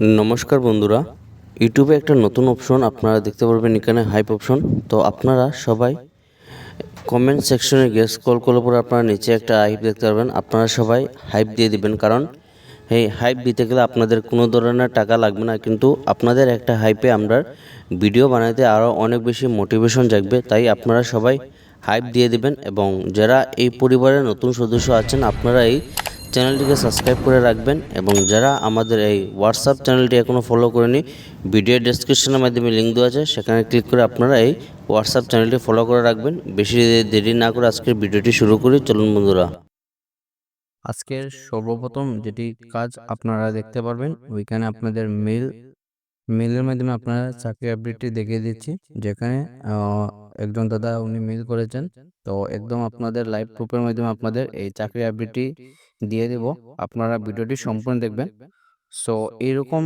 নমস্কার বন্ধুরা। ইউটিউবে একটা নতুন অপশন আপনারা দেখতে পারবেন এখানে হাইপ অপশন তো আপনারা সবাই কমেন্ট সেকশনে গিয়ে স্ক্রল করার পর আপনারা নিচে একটা হাইপ দেখতে পারবেন। আপনারা সবাই হাইপ দিয়ে দিবেন, কারণ এই হাইপ দিতে গেলে আপনাদের কোনো ধরনের টাকা লাগবে না। কিন্তু আপনাদের একটা হাইপে আমরা ভিডিও বানাতে আরও অনেক বেশি মোটিভেশন জাগবে। তাই আপনারা সবাই হাইপ দিয়ে দিবেন এবং যারা এই পরিবারের নতুন সদস্য আছেন, আপনারা এই চ্যানেলটিকে সাবস্ক্রাইব করে রাখবেন এবং যারা আমাদের এই হোয়াটসঅ্যাপ চ্যানেলটি এখনও ফলো করেনি ভিডিও ডেসক্রিপশনের মাধ্যমে লিঙ্ক দেওয়া আছে, সেখানে ক্লিক করে আপনারা এই হোয়াটসঅ্যাপ চ্যানেলটি ফলো করে রাখবেন। বেশি দেরি না করে আজকের ভিডিওটি শুরু করি, চলুন বন্ধুরা। আজকের সর্বপ্রথম যেটি কাজ আপনারা দেখতে পারবেন, ওইখানে আপনাদের মেল মেলের মাধ্যমে আপনারা চাকরি আপডেটটি দেখিয়ে দিচ্ছি। যেখানে একজন দাদা উনি মেল করেছেন। তো একদম আপনাদের লাইভ প্রুফের মাধ্যমে আপনাদের এই চাকরি আপডেটটি দিয়ে দেব। আপনারা ভিডিওটি সম্পূর্ণ দেখবেন। সো এইরকম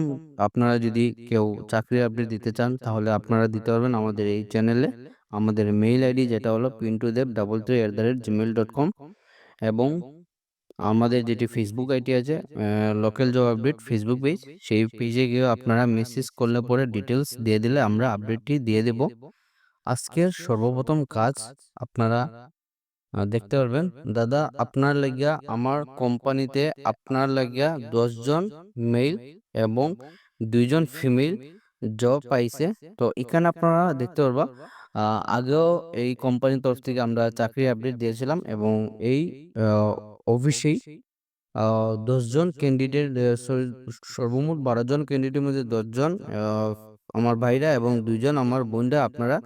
আপনারা যদি কেউ চাকরি আপডেট দিতে চান, তাহলে আপনারা দিতে পারবেন আমাদের এই চ্যানেলে আমাদের মেইল আইডি যেটা হলো Pintu Deb double three at the rate Gmail dot com এবং আমাদের যেটি ফেসবুক আইডি আছে local job update Facebook page সেই পেজে গিয়ে আপনারা মেসেজ করলে পরে ডিটেলস দিয়ে দিলে আমরা আপডেটটি দিয়ে দেব। আজকের সর্বপ্রথম কাজ আপনারা দেখতে পারবেন। দাদা, আপনার লাগিয়া আমার কোম্পানিতে আপনার লাগিয়া দশজন মেল এবং দুইজন ফিমেল জব পাইছে। তো এখানে আপনারা দেখতে পারবা আগেও এই কোম্পানির তরফ থেকে আমরা চাকরি আপডেট দিয়েছিলাম এবং এই অফিসেই দশজন ক্যান্ডিডেট সর্বমোট বারো জন ক্যান্ডিডেটের মধ্যে দশজন আমার ভাইরা এবং দুইজন আমার বোনরা আপনারা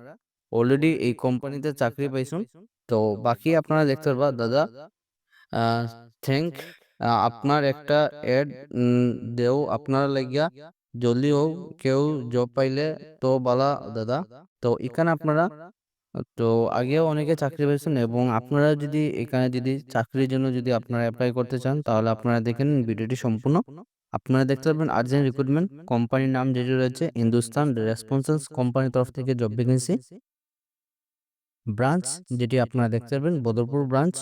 অলরেডি এই কোম্পানিতে চাকরি পাইছেন। তো বাকি আপনারা দেখতে পারবা, দাদা থ্যাংক আপনার একটা অ্যাড দেও আপনার লাগিয়া। জলদি হোক কেউ জব পাইলে তো বালা, দাদা। তো এখানে আপনারা, তো আগেও অনেকে চাকরি পেয়েছেন এবং আপনারা যদি এখানে যদি চাকরির জন্য যদি আপনারা অ্যাপ্লাই করতে চান, তাহলে আপনারা দেখেন ভিডিওটি সম্পূর্ণ। আপনারা দেখতে পারবেন আর্জেন্ট রিক্রুটমেন্ট কোম্পানির নাম যেটি রয়েছে হিন্দুস্তান রেসপন্সেস কোম্পানির তরফ থেকে জব ভ্যাকেন্সি ব্রাঞ্চ যেটি আপনারা দেখতে পারবেন, বদরপুর ব্রাঞ্চ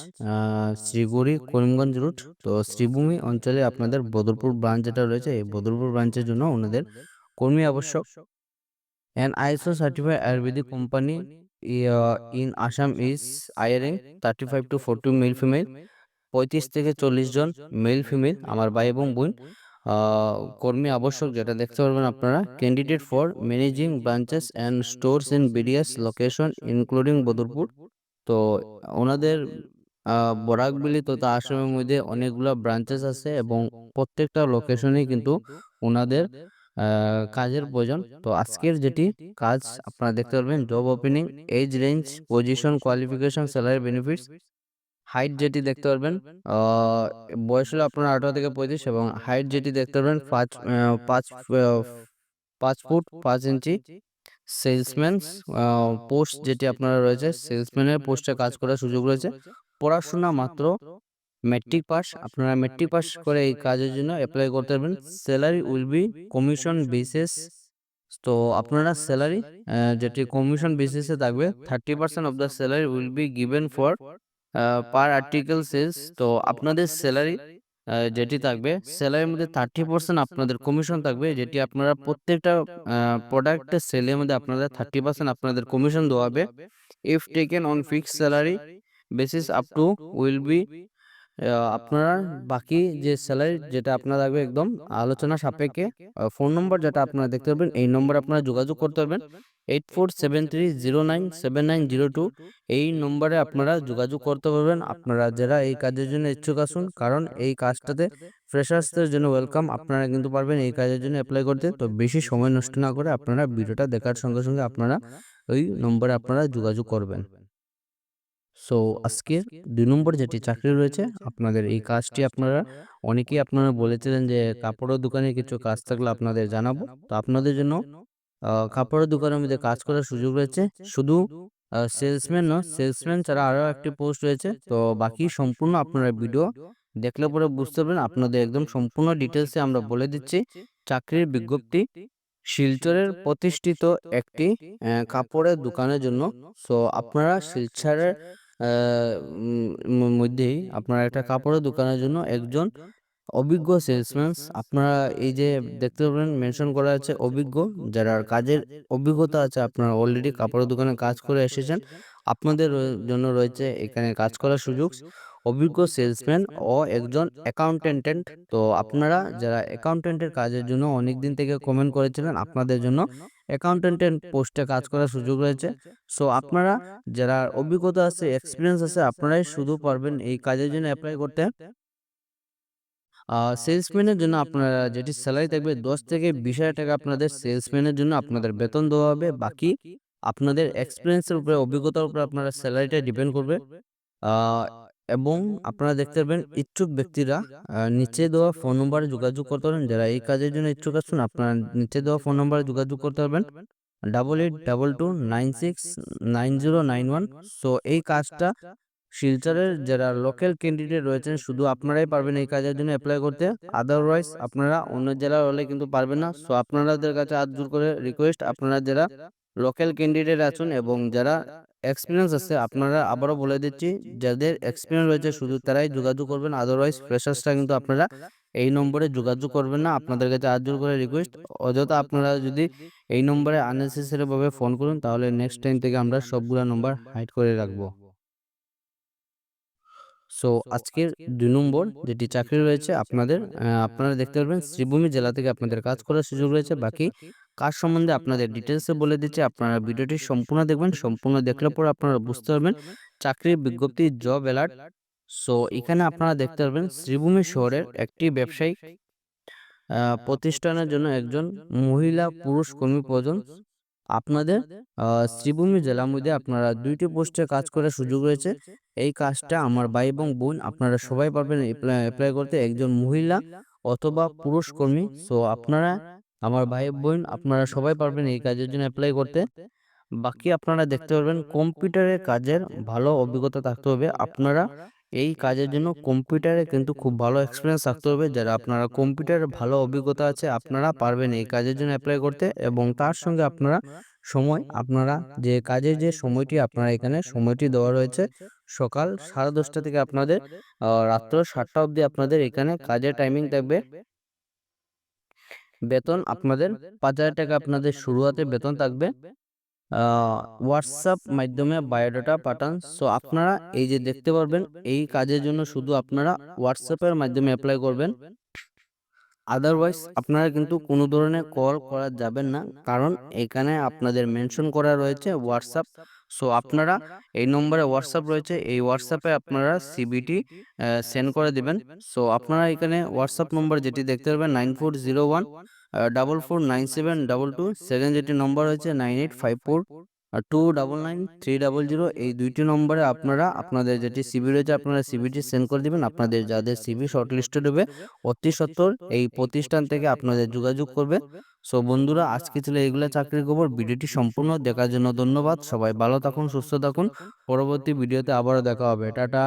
শ্রীগুড়ি করিমগঞ্জ রুট তো শ্রীভূমি অঞ্চলে আপনাদের বদরপুর ব্রাঞ্চ যেটা রয়েছে, এই বদরপুর ব্রাঞ্চের জন্য ওনাদের কর্মী আবশ্যক। And ISO certified ayurvedic company in Assam is hiring thirty five to forty male female পঁয়ত্রিশ থেকে চল্লিশ জন মেল ফিমেল আমার ভাই এবং বোন। কর্মী আবশ্যক যেটা দেখতে পারবেন আপনারা candidate for managing branches and stores in BDS location including Badarpur তো ওনাদের বরাকবিলি তথা আসামের মধ্যে অনেকগুলো ব্রাঞ্চেস আছে এবং প্রত্যেকটা লোকেশনে কিন্তু ওনাদের কাজের প্রয়োজন তো আজকের যেটি কাজ আপনারা দেখতে পারবেন job opening age range position qualification salary benefits height যেটি দেখতে পারবেন বয়স হলো আপনার আঠারো থেকে পঁয়ত্রিশ এবং হাইট যেটি দেখতে পারবেন, পাঁচ পাঁচ পাঁচ ফুট পাঁচ ইঞ্চি। সেলসম্যান পোস্ট যেটি আপনারা রয়েছে সেলসম্যানের পোস্টে কাজ করার সুযোগ রয়েছে। পড়াশোনা মাত্র মেট্রিক পাস আপনারা মেট্রিক পাস করে এই কাজের জন্য অ্যাপ্লাই করতে পারবেন। Salary will be commission basis তো আপনারা স্যালারি যেটি কমিশন বেসিসে থাকবে thirty percent of the salary will be given for per article sales তো আপনাদের স্যালারি যেটি থাকবে স্যালারির মধ্যে থার্টি পার্সেন্ট আপনাদের কমিশন থাকবে যেটি আপনারা প্রত্যেকটা প্রোডাক্টের সেলের মধ্যে আপনাদের থার্টি পার্সেন্ট আপনাদের কমিশন দেওয়া হবে। If taken on fixed salary basis up to will be আপনারা বাকি যে স্যালারি যেটা আপনার লাগবে একদম আলোচনা সাপেক্ষে ফোন নম্বর যেটা আপনারা দেখতে পাবেন এই নম্বরে আপনারা যোগাযোগ করতে পারবেন eight four seven three zero nine seven nine zero two এই নম্বরে আপনারা যোগাযোগ করতে পারবেন। আপনারা যারা এই কাজের জন্য ইচ্ছুক আসুন কারণ এই কাজটাতে ফ্রেশার্সদের জন্য ওয়েলকাম আপনারা কিন্তু পারবেন এই কাজের জন্য অ্যাপ্লাই করতে। তো বেশি সময় নষ্ট না করে আপনারা ভিডিওটা দেখার সঙ্গে সঙ্গে আপনারা ওই নম্বরে আপনারা যোগাযোগ করবেন। সো আজকে দুই নম্বর যেটি চাকরি রয়েছে আপনাদের এই কাজটি আপনারা অনেকেই আপনারা বলেছিলেন যে কাপড়ের দোকানে কিছু কাজ থাকলে আপনাদের জানাব। তো আপনাদের জন্য কাপড়ের দোকানের মধ্যে কাজ করার সুযোগ রয়েছে। শুধু সেলসম্যান নয় সেলসম্যান ছাড়া আরও একটি পোস্ট রয়েছে। তো বাকি সম্পূর্ণ আপনারা ভিডিও দেখলে পরে বুঝতে পারবেন আপনাদের একদম সম্পূর্ণ ডিটেলসে আমরা বলে দিচ্ছি। চাকরির বিজ্ঞপ্তি শিলচরের প্রতিষ্ঠিত একটি কাপড়ের দোকানের জন্য সো আপনারা শিলচরের মধ্যেই আপনার একটা কাপড়ের দোকানের জন্য একজন অভিজ্ঞ সেলসম্যান আপনারা এই যে দেখতে পাবেন মেনশন করা আছে অভিজ্ঞ, যারা কাজের অভিজ্ঞতা আছে, আপনারা অলরেডি কাপড়ের দোকানে কাজ করে এসেছেন। আপনাদের জন্য রয়েছে এখানে কাজ করার সুযোগ। অভিজ্ঞ সেলসম্যান ও একজন অ্যাকাউন্টেন্টেন্ট তো আপনারা যারা অ্যাকাউন্টেন্টের কাজের জন্য অনেক দিন থেকে কমেন্ট করেছিলেন, আপনাদের জন্য অ্যাকাউন্টেন্টেন্ট পোস্টে কাজ করার সুযোগ রয়েছে। সো আপনারা যারা অভিজ্ঞতা আছে এক্সপিরিয়েন্স আছে, আপনারাই শুধু পারবেন এই কাজের জন্য অ্যাপ্লাই করতে। সেলসম্যানের জন্য আপনারা যেটি স্যালারি থাকবে, দশ থেকে বিশ হাজার টাকা আপনাদের সেলসম্যানের জন্য আপনাদের বেতন দেওয়া হবে। বাকি আপনাদের এক্সপিরিয়েন্সের উপরে, অভিজ্ঞতার উপরে আপনারা স্যালারিটা ডিপেন্ড করবে। এবং আপনারা দেখতে পাবেন ইচ্ছুক ব্যক্তিরা নিচে দেওয়া ফোন নম্বরে যোগাযোগ করতে পারেন যারা এই কাজের জন্য ইচ্ছুক আছেন আপনারা নিচে দেওয়া ফোন নম্বরে যোগাযোগ করতে পারবেন। Double eight double two nine six nine zero nine one so এই কাজটা শিলচরের যারা লোকাল ক্যান্ডিডেট রয়েছেন শুধু আপনারাই পারবেন এই কাজের জন্য অ্যাপ্লাই করতে। আদারওয়াইজ আপনারা অন্য জেলার হলে কিন্তু পারবেন না। সো আপনাদের কাছে হাত জোর করে রিকোয়েস্ট আপনারা যারা লোকাল ক্যান্ডিডেট আছেন এবং যারা এক্সপিরিয়েন্স আছে আপনারা আবারও বলে দিচ্ছি যাদের এক্সপিরিয়েন্স রয়েছে শুধু তারাই যোগাযোগ করবেন আদারওয়াইজ ফ্রেশার্সরা কিন্তু আপনারা এই নম্বরে যোগাযোগ করবেন না আপনাদের কাছে হাত জোর করে রিকোয়েস্ট অযথা আপনারা যদি এই নম্বরে আননেসেসারিভাবে ফোন করুন তাহলে নেক্সট টাইম থেকে আমরা সবগুলা নম্বর হাইড করে রাখব। সো আজকের দুই নম্বর যেটি চাকরি রয়েছে আপনাদের আপনারা দেখতে পারবেন শ্রীভূমি জেলা থেকে আপনাদের কাজ করার সুযোগ রয়েছে। বাকি কাজ সম্বন্ধে আপনাদের ডিটেলসে বলে দিচ্ছি আপনারা ভিডিওটি সম্পূর্ণ দেখবেন সম্পূর্ণ দেখলে পর আপনারা বুঝতে পারবেন চাকরির বিজ্ঞপ্তি জব অ্যালার্ট সো এখানে আপনারা দেখতে পারবেন শ্রীভূমি শহরের একটি ব্যবসায়িক আহ, প্রতিষ্ঠানের জন্য একজন মহিলা পুরুষ কর্মী প্রয়োজন। আপনাদের? শ্রীভূমি জেলার মধ্যে আপনারা দুইটি পোস্টে কাজ করার সুযোগ রয়েছে। এই কাজটা আমার ভাই এবং বোন আপনারা সবাই পারবেন অ্যাপ্লাই করতে একজন মহিলা অথবা পুরুষ কর্মী সো আপনারা আমার ভাই বোন আপনারা সবাই পারবেন এই কাজের জন্য অ্যাপ্লাই করতে। বাকি আপনারা দেখতে পারবেন কম্পিউটারের কাজের ভালো অভিজ্ঞতা থাকতে হবে। আপনারা এই কাজের জন্য কম্পিউটারে কিন্তু খুব ভালো এক্সপিরিয়েন্স থাকতে হবে। যারা আপনারা কম্পিউটারে ভালো অভিজ্ঞতা আছে, আপনারা পারবেন এই কাজের জন্য অ্যাপ্লাই করতে এবং তার সঙ্গে আপনারা সময়, আপনারা যে কাজের যে সময়টি আপনারা এখানে সময়টি দেওয়া রয়েছে, সকাল সাড়ে দশটা থেকে আপনাদের রাত্র সাতটা অবধি আপনাদের এখানে কাজের টাইমিং থাকবে। বেতন আপনাদের পাঁচ হাজার টাকা আপনাদের শুরুয়াতে বেতন থাকবে। হোয়াটসঅ্যাপ মাধ্যমে বায়োডাটা পাঠান। সো আপনারা এই যে দেখতে পারবেন, এই কাজের জন্য শুধু আপনারা হোয়াটসঅ্যাপের মাধ্যমে অ্যাপ্লাই করবেন। আদারওয়াইজ আপনারা কিন্তু কোনো ধরনের কল করা যাবেন না, কারণ এখানে আপনাদের মেনশন করা রয়েছে হোয়াটসঅ্যাপ সো আপনারা এই নম্বরে হোয়াটসঅ্যাপ রয়েছে, এই হোয়াটসঅ্যাপে আপনারা সিবিটি সেন্ড করে দিবেন। সো আপনারা এখানে হোয়াটসঅ্যাপ নম্বর যেটি দেখতে পারবেন nine four zero one double four nine seven double two second যেটি নম্বর হচ্ছে nine eight five four two double nine three double zero এই দুইটি নম্বরে আপনারা, আপনাদের যেটি সিবি রয়েছে, আপনারা সিবিটি সেন্ড করে দিবেন। আপনাদের যাদের সিবি শর্টলিস্টেড হবে অতি সত্তর এই প্রতিষ্ঠান থেকে আপনাদের যোগাযোগ করবে। সো বন্ধুরা, আজকে ছিল এইগুলা চাকরির খবর। ভিডিওটি সম্পূর্ণ দেখার জন্য ধন্যবাদ। সবাই ভালো থাকুন, সুস্থ থাকুন। পরবর্তী ভিডিওতে আবারও দেখা হবে। টাটা।